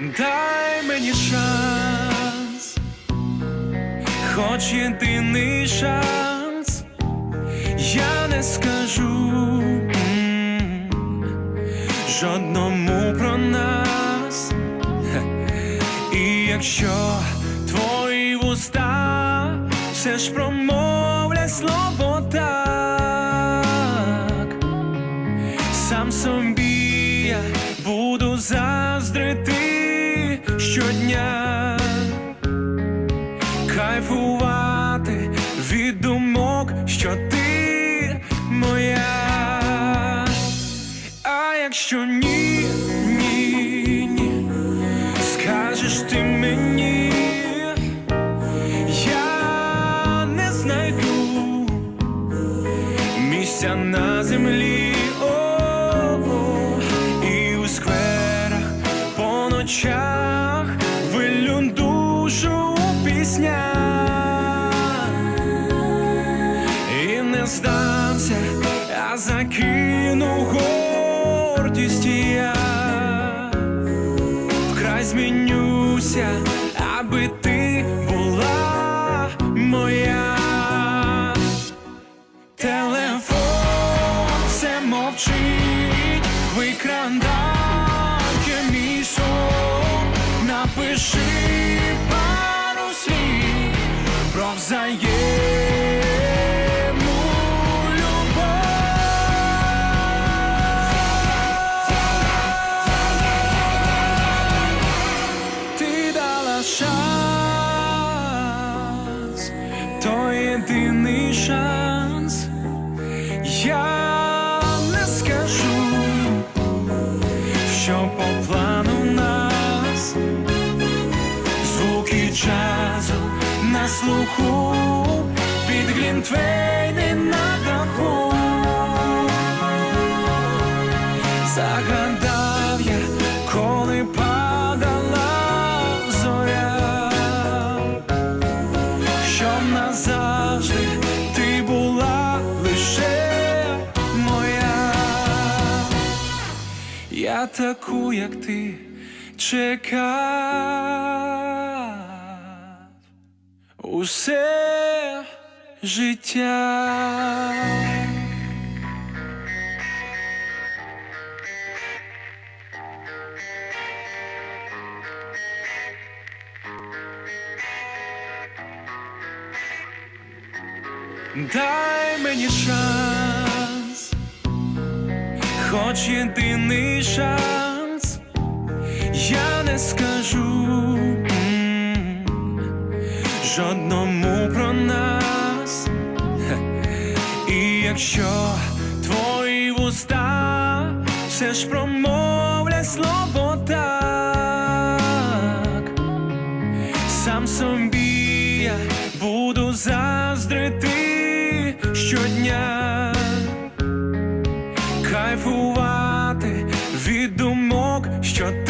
Дай мені шанс, хоч єдиний шанс, я не скажу. Жодному про нас. І якщо твої вуста все ж промовлять слово так, сам собі я буду заздрити щодня, кайфувати від думок, що ти моя. А якщо ні, ні, ні, скажеш ти мені, я не знайду місця на по ночах душу пісня, і не здався, а закину гордість я. Вкрай змінюся, аби ти Напиши пару слів про взаємну любов. Ти дала шанс, то єдиний шанс. Джазу на слуху під глінтвейни на даху. Загадав я, коли падала зоря щоб назавжди ти була лише моя. Я таку, як ти чекав усе життя. Дай мені шанс, хоч єдиний шанс, я не скажу жодному про нас. І якщо твої вуста все ж промовлять слово так, сам собі я буду заздрити щодня, кайфувати від думок, що ти